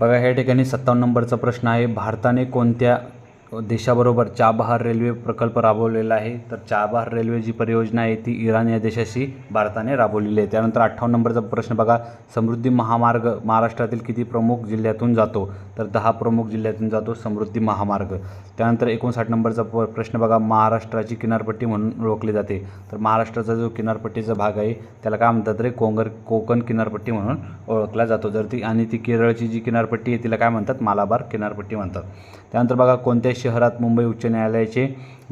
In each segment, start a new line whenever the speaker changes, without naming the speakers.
बघा ह्या ठिकाणी सत्तावन्न नंबरचा प्रश्न आहे. भारताने कोणत्या देशाबरोबर चाबहार रेल्वे प्रकल्प राबवलेला आहे. तर चाबहार रेल्वे जी परियोजना आहे ती इराण या देशाशी भारताने राबवलेली आहे. त्यानंतर अठ्ठावन्न नंबरचा प्रश्न बघा. समृद्धी महामार्ग महाराष्ट्रातील किती प्रमुख जिल्ह्यातून जातो? तर दहा प्रमुख जिल्ह्यातून जातो समृद्धी महामार्ग. त्यानंतर एकोणसाठ नंबरचा प प्रश्न बघा. महाराष्ट्राची किनारपट्टी म्हणून ओळखली जाते. तर महाराष्ट्राचा जो किनारपट्टीचा भाग आहे त्याला काय म्हणतात रे? कोंगर कोकण किनारपट्टी म्हणून ओळखला जातो. जर ती आणि ती केरळची जी किनारपट्टी आहे तिला काय म्हणतात? मालाबार किनारपट्टी म्हणतात. त्यानंतर बघा कोणत्या शहरात मुंबई उच्च न्यायालयाचे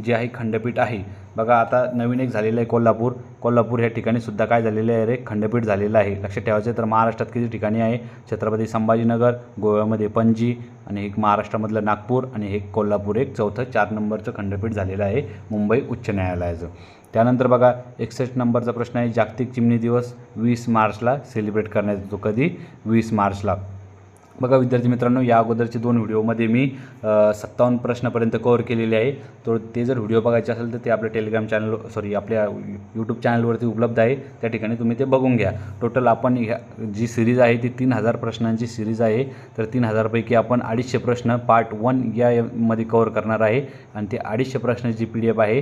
जे आहे खंडपीठ आहे. बघा आता नवीन एक झालेलं आहे कोल्हापूर. कोल्हापूर ह्या ठिकाणी सुद्धा काय झालेलं आहे रे? खंडपीठ झालेलं आहे. लक्षात ठेवायचं तर महाराष्ट्रात किती ठिकाणी आहे? छत्रपती संभाजीनगर गोव्यामध्ये पणजी आणि एक महाराष्ट्रामधलं नागपूर आणि एक कोल्हापूर एक चौथं चार नंबरचं खंडपीठ झालेलं आहे मुंबई उच्च न्यायालयाचं. त्यानंतर बघा एकसष्ट नंबरचा प्रश्न आहे जागतिक चिमणी दिवस वीस मार्चला सेलिब्रेट करण्यात येतो कधी? वीस मार्चला. बघा विद्यार्थी मित्रांनो या अगोदरचे दोन व्हिडिओमध्ये मी सत्तावन्न प्रश्नापर्यंत कवर केलेले आहे. तर ते जर व्हिडिओ बघायचे असेल तर ते आपल्या टेलिग्राम चॅनल सॉरी आपल्या यूट्यूब चॅनलवरती उपलब्ध आहे. त्या ठिकाणी तुम्ही ते बघून घ्या. टोटल आपण ह्या जी सिरीज आहे ती तीन हजार प्रश्नांची सिरीज आहे. तर तीन हजारपैकी आपण अडीचशे प्रश्न पार्ट वन यामध्ये कवर करणार आहे. आणि ते अडीचशे प्रश्नाची जी पी डी एफ आहे.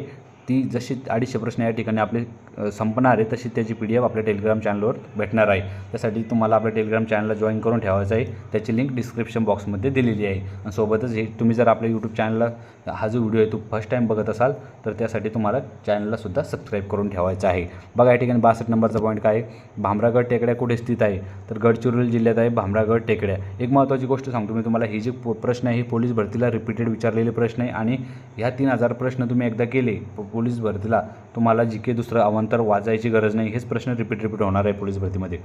ती जशी अडीचशे प्रश्न या ठिकाणी आपले संपणार आहे तशी त्याची पी डी एफ आपल्या टेलिग्राम चॅनलवर भेटणार आहे. त्यासाठी तुम्हाला आपल्या टेलिग्राम चॅनलला जॉईन करून ठेवायचं आहे. त्याची लिंक डिस्क्रिप्शन बॉक्समध्ये दिलेली आहे. आणि सोबतच हे तुम्ही जर आपल्या यूट्यूब चॅनलला हा जो व्हिडिओ आहे तो फर्स्ट टाईम बघत असाल तर त्यासाठी तुम्हाला चॅनललासुद्धा सबस्क्राईब करून ठेवायचं आहे. बघा या ठिकाणी बासष्ट नंबरचा पॉईंट काय आहे? भामरागड टेकड्या कुठे स्थित आहे? तर गडचिरोली जिल्ह्यात आहे भामरागड टेकड्या. एक महत्त्वाची गोष्ट सांगतो मी तुम्हाला ही जी पो- प्रश्न आहे ही पोलीस भरतीला रिपीटेड विचारलेले प्रश्न आहे आणि ह्या तीन हजार प्रश्न तुम्ही एकदा केले प- पोलीस भरतीला तुम्हाला जी के दुसरं अवांतर वाजायची गरज नाही हेच प्रश्न रिपीट रिपीट होणार आहे पोलीस भरतीमध्ये.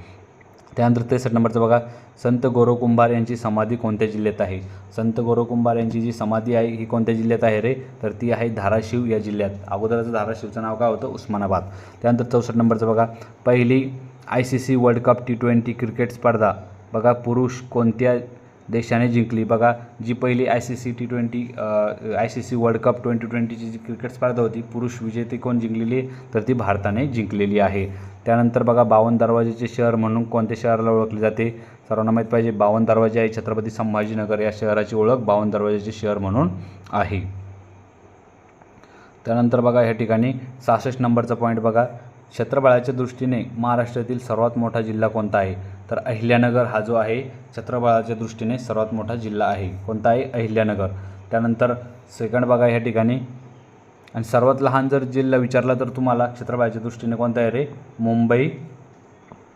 त्यानंतर तेसष्ट नंबरचं बघा संत गौरव कुंभार यांची समाधी कोणत्या जिल्ह्यात आहे? संत गौरव कुंभार यांची जी समाधी आहे ही कोणत्या जिल्ह्यात आहे रे? तर ती आहे धाराशिव या जिल्ह्यात. अगोदरचं धाराशिवचं नाव काय होतं? उस्मानाबाद. त्यानंतर चौसष्ट नंबरचं बघा पहिली I C C world cup T twenty cricket स्पर्धा. बघा पुरुष कोणत्या देशाने जिंकली. बघा जी पहिली I C C T twenty I C C world cup twenty ट्वेंटीची जी क्रिकेट स्पर्धा होती पुरुष विजेते कोण जिंकलेली तर ती भारताने जिंकलेली आहे. त्यानंतर बघा बावन्न दरवाजेचे शहर म्हणून कोणत्या शहराला ओळखले जाते? सर्वांना माहीत पाहिजे बावन्न दरवाजे आहे छत्रपती संभाजीनगर या शहराची ओळख बावन्न दरवाजेचे शहर म्हणून आहे. त्यानंतर बघा ह्या ठिकाणी सहासष्ट नंबरचा पॉईंट बघा. क्षेत्रफळाच्या दृष्टीने महाराष्ट्रातील सर्वात मोठा जिल्हा कोणता आहे? तर अहिल्यानगर हा जो आहे क्षेत्रफळाच्या दृष्टीने सर्वात मोठा जिल्हा आहे. कोणता आहे अहिल्यानगर. त्यानंतर सेकंड बघा ह्या ठिकाणी. आणि सर्वात लहान जर जिल्हा विचारला तर तुम्हाला क्षेत्रफळाच्या दृष्टीने कोणता आहे रे? मुंबई.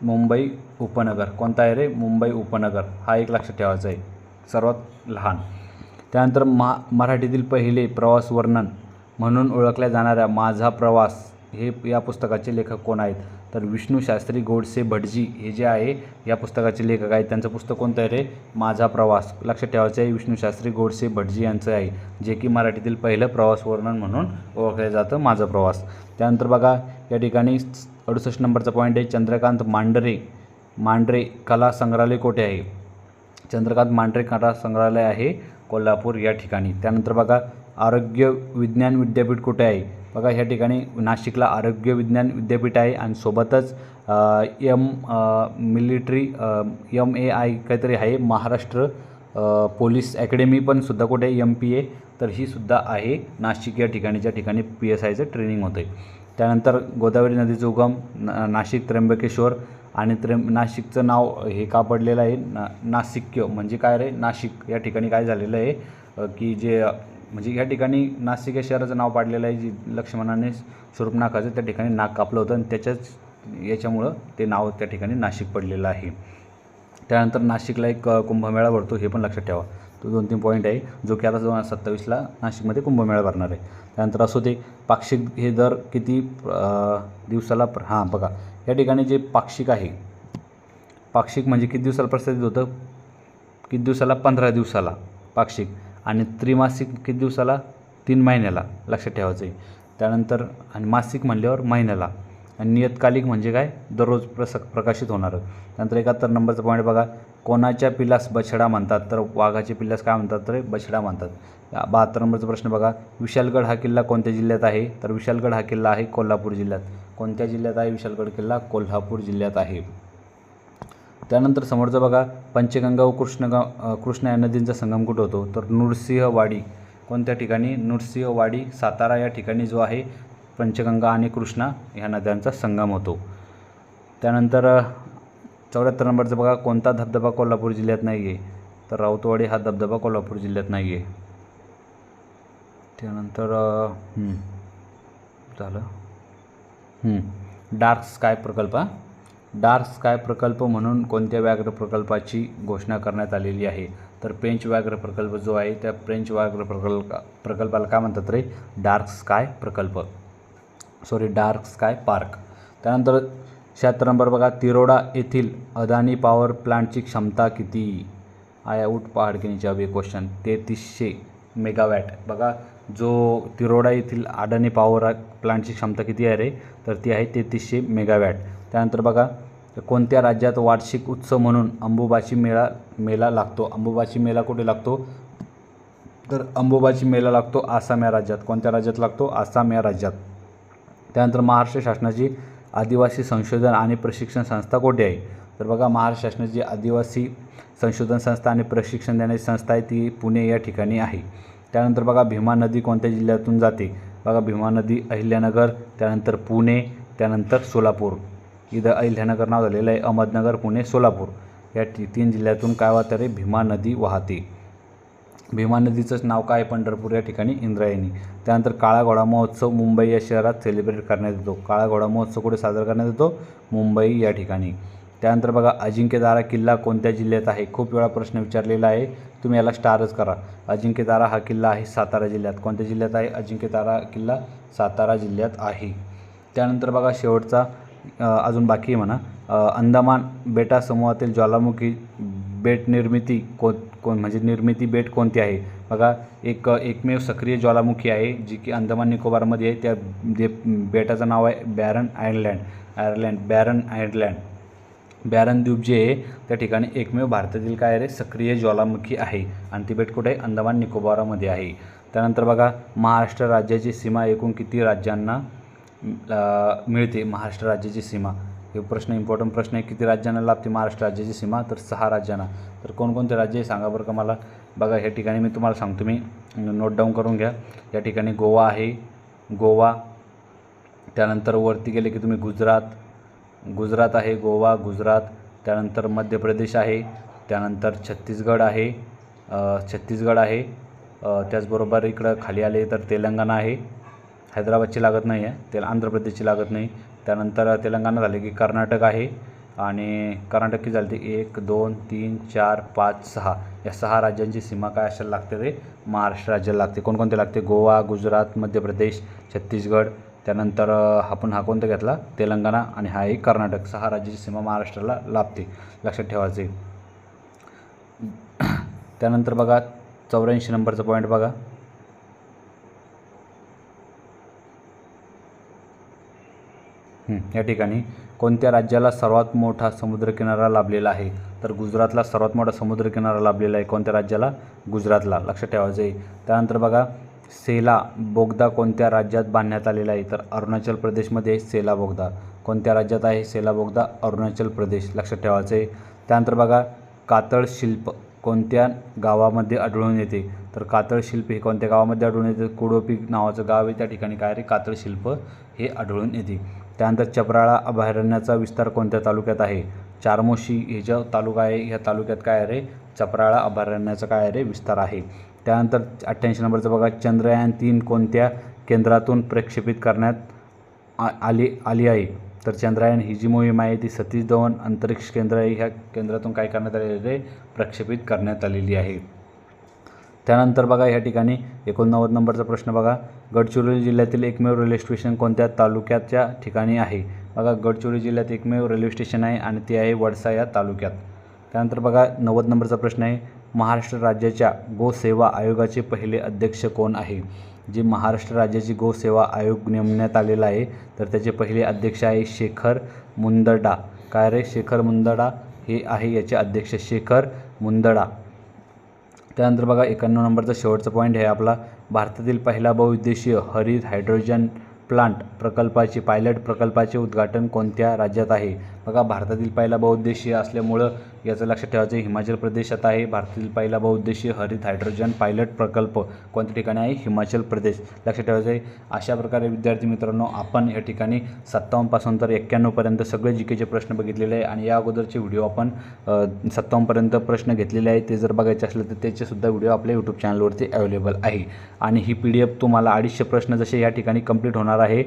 मुंबई उपनगर. कोणता आहे रे? मुंबई उपनगर. हा एक लक्षात ठेवायचा आहे. सर्वात लहान. त्यानंतर मा मराठीतील पहिले प्रवास वर्णन म्हणून ओळखल्या जाणाऱ्या माझा प्रवास हे या पुस्तकाचे लेखक कोण आहेत? तर विष्णू शास्त्री गोडसे भटजी हे जे आहे या पुस्तकाचे लेखक आहेत. त्यांचं पुस्तक कोणतं आहे रे? माझा प्रवास. लक्षात ठेवायचं आहे विष्णू शास्त्री गोडसे भटजी यांचं आहे जे की मराठीतील पहिलं प्रवास वर्णन म्हणून ओळखलं जातं माझा प्रवास. त्यानंतर बघा या ठिकाणी अडुसष्ट नंबरचा पॉईंट आहे चंद्रकांत मांडरे मांडरे कला संग्रहालय कोठे आहे? चंद्रकांत मांडरे कला संग्रहालय आहे कोल्हापूर या ठिकाणी. त्यानंतर बघा आरोग्य विज्ञान विद्यापीठ कुठे आहे? बघा ह्या ठिकाणी नाशिकला आरोग्य विज्ञान विद्यापीठ आहे आणि सोबतच M military M A I काहीतरी आहे महाराष्ट्र पोलीस अकॅडमी पण सुद्धा कुठे आहे एम पी ए तर ही सुद्धा आहे. नाशिक या ठिकाणीच्या ठिकाणी पी एस आयचं ट्रेनिंग होतं आहे त्यानंतर गोदावरी नदीचं उगम ना नाशिक त्र्यंबकेश्वर आणि त्र्यं नाशिकचं नाव हे का पडलेलं आहे? ना नासिक्य म्हणजे काय रे? नाशिक या ठिकाणी काय झालेलं आहे? की जे म्हणजे या ठिकाणी नाशिक या शहराचं नाव पाडलेलं आहे जी लक्ष्मणाने स्वरूपनाखाचं त्या ठिकाणी नाक कापलं होतं आणि त्याच्याच याच्यामुळं ते नाव त्या ठिकाणी नाशिक पडलेलं आहे. त्यानंतर नाशिकला एक कुंभमेळा भरतो हे पण लक्षात ठेवा. तो दोन तीन पॉईंट आहे जो की आता दोन हजार सत्तावीसला नाशिकमध्ये कुंभमेळा भरणार आहे. त्यानंतर असो ते पाक्षिक हे दर किती दिवसाला प्र हां बघा या ठिकाणी जे पाक्षिक आहे पाक्षिक म्हणजे किती दिवसाला प्रसिद्ध होतं? किती दिवसाला? पंधरा दिवसाला पाक्षिक. आणि त्रिमासिक किती दिवसाला? तीन महिन्याला लक्षात ठेवायचं आहे. त्यानंतर आणि मासिक म्हणल्यावर महिन्याला. आणि नियतकालिक म्हणजे काय? दररोज प्रस प्रकाशित होणारं. त्यानंतर एकाहत्तर नंबरचा पॉईंट बघा. कोणाच्या पिलास बछडा म्हणतात? तर वाघाचे पिलास काय म्हणतात? तर बछडा म्हणतात. बहात्तर नंबरचा प्रश्न बघा. विशालगड हा किल्ला कोणत्या जिल्ह्यात आहे? तर विशालगड हा किल्ला आहे कोल्हापूर जिल्ह्यात. कोणत्या जिल्ह्यात आहे विशालगड किल्ला? कोल्हापूर जिल्ह्यात आहे. त्यानंतर समोरचा बघा पंचगंगा व कृष्णगा कृष्णा या नदींचा संगम कुठं होतो? तर नृसिंहवाडी. कोणत्या ठिकाणी? नृसिंहवाडी सातारा या ठिकाणी जो आहे पंचगंगा आणि कृष्णा ह्या नद्यांचा संगम होतो. त्यानंतर चौऱ्याहत्तर नंबरचं बघा कोणता धबधबा कोल्हापूर जिल्ह्यात नाही आहे तर राऊतवाडी हा धबधबा कोल्हापूर जिल्ह्यात नाही आहे त्यानंतर झालं. डार्क स्काय प्रकल्प हा. डार्क स्काय प्रकल्प म्हणून कोणत्या व्याघ्र प्रकल्पाची घोषणा करण्यात आलेली आहे? तर पेंच व्याघ्र प्रकल्प जो आहे त्या फ्रेंच व्याघ्र प्रकल्प प्रकल्पाला काय म्हणतात रे? डार्क स्काय प्रकल्प. Sorry dark sky park. त्यानंतर शहात्तर नंबर बघा तिरोडा येथील अदानी पॉवर प्लांटची क्षमता किती? आय आऊट पहाडकिनीच्या के क्वेश्चन तेहतीसशे मेगावॅट बघा जो तिरोडा येथील अदानी पॉवर प्लांटची क्षमता किती आहे रे? तर ती आहे तेहतीसशे मेगावॅट त्यानंतर बघा कोणत्या राज्यात वार्षिक उत्सव म्हणून अंबुबाची मेळा मेला लागतो? अंबुबाची मेला कुठे लागतो? तर अंबुबाची मेला लागतो आसाम या राज्यात. कोणत्या राज्यात लागतो? आसाम या राज्यात. त्यानंतर महाराष्ट्र शासनाची आदिवासी संशोधन आणि प्रशिक्षण संस्था कोठे आहे? तर बघा महाराष्ट्र शासनाची आदिवासी संशोधन संस्था आणि प्रशिक्षण देण्याची संस्था आहे ती पुणे या ठिकाणी आहे. त्यानंतर बघा भीमा नदी कोणत्या जिल्ह्यातून जाते? बघा भीमा नदी अहिल्यानगर त्यानंतर पुणे त्यानंतर सोलापूर. इथं अहिल्यानगर नाव झालेलं आहे अहमदनगर पुणे सोलापूर. या ती तीन जिल्ह्यातून काय वाहते रे? भीमा नदी वाहते. भीमा नदीचंच नाव काय? आहे पंढरपूर या ठिकाणी इंद्रायणी. त्यानंतर काळा घोडा महोत्सव मुंबई या शहरात सेलिब्रेट करण्यात येतो. काळा घोडा महोत्सव कुठे साजरा करण्यात येतो? मुंबई या ठिकाणी. त्यानंतर बघा अजिंक्यदारा किल्ला कोणत्या जिल्ह्यात आहे? खूप वेळा प्रश्न विचारलेला आहे. तुम्ही याला स्टारच करा. अजिंक्यदारा हा किल्ला आहे सातारा जिल्ह्यात. कोणत्या जिल्ह्यात आहे? अजिंक्यदारा किल्ला सातारा जिल्ह्यात आहे. त्यानंतर बघा शेवटचा अजून बाकी आहे म्हणा. अंदमान बेटा समूहातील ज्वालामुखी बेट निर्मिती को कोण म्हणजे निर्मिती बेट कोणती आहे? बघा एक एकमेव सक्रिय ज्वालामुखी आहे जी की अंदमान निकोबारमध्ये आहे. त्या दे बेटाचं नाव आहे Barren Ireland. Ireland Barren Ireland. Barren द्वीप जे आहे त्या ठिकाणी एकमेव भारतातील काय रे? सक्रिय ज्वालामुखी आहे. आणि ती बेट कुठे? आहे अंदमान निकोबारामध्ये आहे. त्यानंतर बघा महाराष्ट्र राज्याची सीमा एकूण किती राज्यांना? मिळते महाराष्ट्र राज्याची सीमा. हे प्रश्न इम्पॉर्टंट प्रश्न आहे. किती राज्यांना लाभते महाराष्ट्र राज्याची सीमा? तर सहा राज्यांना. तर कोणकोणते राज्य आहे? सांगा बरं का मला. बघा ह्या ठिकाणी मी तुम्हाला सांगतो. मी नोट डाऊन करून घ्या. या ठिकाणी गोवा आहे. गोवा. त्यानंतर वरती गेले की तुम्ही गुजरात. गुजरात आहे गोवा गुजरात. त्यानंतर मध्य प्रदेश आहे. त्यानंतर छत्तीसगड आहे. छत्तीसगड आहे. त्याचबरोबर इकडं खाली आले तर तेलंगणा आहे. हैदराबादची लागत नाही आहे त्याला आंध्र प्रदेशची लागत नाही. त्यानंतर तेलंगणा झाले की कर्नाटक आहे आणि कर्नाटक की झाली ती एक दोन तीन चार पाच सहा. या सहा राज्यांची सीमा काय असायला लागते ते महाराष्ट्र राज्याला लागते. कोणकोणते लागते? गोवा गुजरात मध्य प्रदेश छत्तीसगड. त्यानंतर आपण हा कोणता घेतला? तेलंगणा आणि हा एक कर्नाटक. सहा राज्याची सीमा महाराष्ट्राला लाभते. लक्षात ठेवायचे त्यानंतर बघा चौऱ्याऐंशी नंबरचा पॉईंट बघा. या ठिकाणी कोणत्या राज्याला सर्वात मोठा समुद्रकिनारा लाभलेला आहे? तर गुजरातला सर्वात मोठा समुद्रकिनारा लाभलेला आहे कोणत्या राज्याला? गुजरातला. लक्षात ठेवायचं आहे त्यानंतर बघा सेला बोगदा कोणत्या राज्यात बांधण्यात आलेला आहे? तर अरुणाचल प्रदेशमध्ये सेला बोगदा. कोणत्या राज्यात आहे सेला बोगदा? अरुणाचल प्रदेश. लक्षात ठेवायचं आहे त्यानंतर बघा कातळ शिल्प कोणत्या गावामध्ये आढळून येते? तर कातळ शिल्प हे कोणत्या गावामध्ये आढळून येते? कुडोपी नावाचं गाव आहे. त्या ठिकाणी काय रे? कातळ शिल्प हे आढळून येते. त्यानंतर चपराळा अभयारण्याचा विस्तार कोणत्या तालुक्यात आहे? चारमोशी हे जो तालुका आहे ह्या तालुक्यात काय आहे रे? चपराळा अभयारण्याचा काय आहे रे? विस्तार आहे. त्यानंतर अठ्ठ्याऐंशी नंबरचं बघा चंद्रयान तीन कोणत्या केंद्रातून प्रक्षेपित करण्यात आ आली आली आहे? तर चंद्रयान ही जी मोहीम आहे ती सतीश धवन अंतरिक्ष केंद्र आहे ह्या केंद्रातून काय करण्यात आलेले प्रक्षेपित करण्यात आलेली आहे. त्यानंतर बघा ह्या ठिकाणी एकोणनव्वद नंबरचा प्रश्न बघा. गडचिरोली जिल्ह्यातील एकमेव रेल्वे स्टेशन कोणत्या तालुक्याच्या ठिकाणी आहे? बघा गडचिरोली जिल्ह्यात एकमेव रेल्वे स्टेशन आहे आणि ते आहे वडसा या तालुक्यात. त्यानंतर बघा नव्वद नंबरचा प्रश्न आहे. महाराष्ट्र राज्याच्या गोसेवा आयोगाचे पहिले अध्यक्ष कोण आहे? जे महाराष्ट्र राज्याची गोसेवा आयोग नेमण्यात आलेला आहे तर त्याचे पहिले अध्यक्ष आहे शेखर मुंदडा. काय रे? शेखर मुंदडा हे आहे याचे अध्यक्ष शेखर मुंदडा. त्यानंतर बघा एकाण्णव नंबरचा शेवटचा पॉईंट आहे आपला. भारतातील पहिला बहुउद्देशीय हरित हायड्रोजन प्लांट प्रकल्पाचे पायलट प्रकल्पाचे उद्घाटन कोणत्या राज्यात आहे? बघा भारतातील पहिला बहुउद्देशीय असल्यामुळं याचं लक्षात ठेवायचं आहे हिमाचल प्रदेशात आहे. भारतातील पहिला बहुउद्देशीय हरित हायड्रोजन पायलट प्रकल्प कोणत्या ठिकाणी आहे? हिमाचल प्रदेश. लक्षात ठेवायचं आहे अशा प्रकारे विद्यार्थी मित्रांनो आपण या ठिकाणी सत्तावन्नपासून तर एक्क्याण्णवपर्यंत सगळे जी केचे प्रश्न बघितलेले आहे आणि या अगोदरचे व्हिडिओ आपण सत्तावन्नपर्यंत प्रश्न घेतलेले आहे ते जर बघायचे असले तर त्याचेसुद्धा व्हिडिओ आपल्या यूट्यूब चॅनलवरती अवेलेबल आहे. आणि ही पी डी एफ तुम्हाला अडीचशे प्रश्न जसे या ठिकाणी कंप्लीट होणार आहे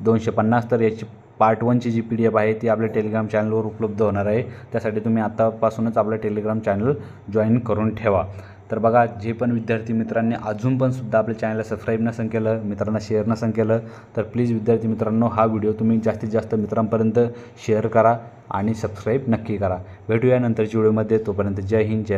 दोनशे पन्नास तर याची पार्ट वनची जी पी डी एफ आहे ती आपल्या टेलिग्राम चॅनलवर उपलब्ध होणार आहे. त्यासाठी तुम्ही आत्तापासूनच आपलं टेलिग्राम चॅनल जॉईन करून ठेवा. तर बघा जे पण विद्यार्थी मित्रांनी अजून पण सुद्धा आपल्या चॅनलला सबस्क्राईब नसं केलं मित्रांना शेअर नसं केलं तर प्लीज विद्यार्थी मित्रांनो हा व्हिडिओ तुम्ही जास्तीत जास्त मित्रांपर्यंत शेअर करा आणि सबस्क्राईब नक्की करा. भेटूया नंतरच्या व्हिडिओमध्ये तोपर्यंत जय हिंद जय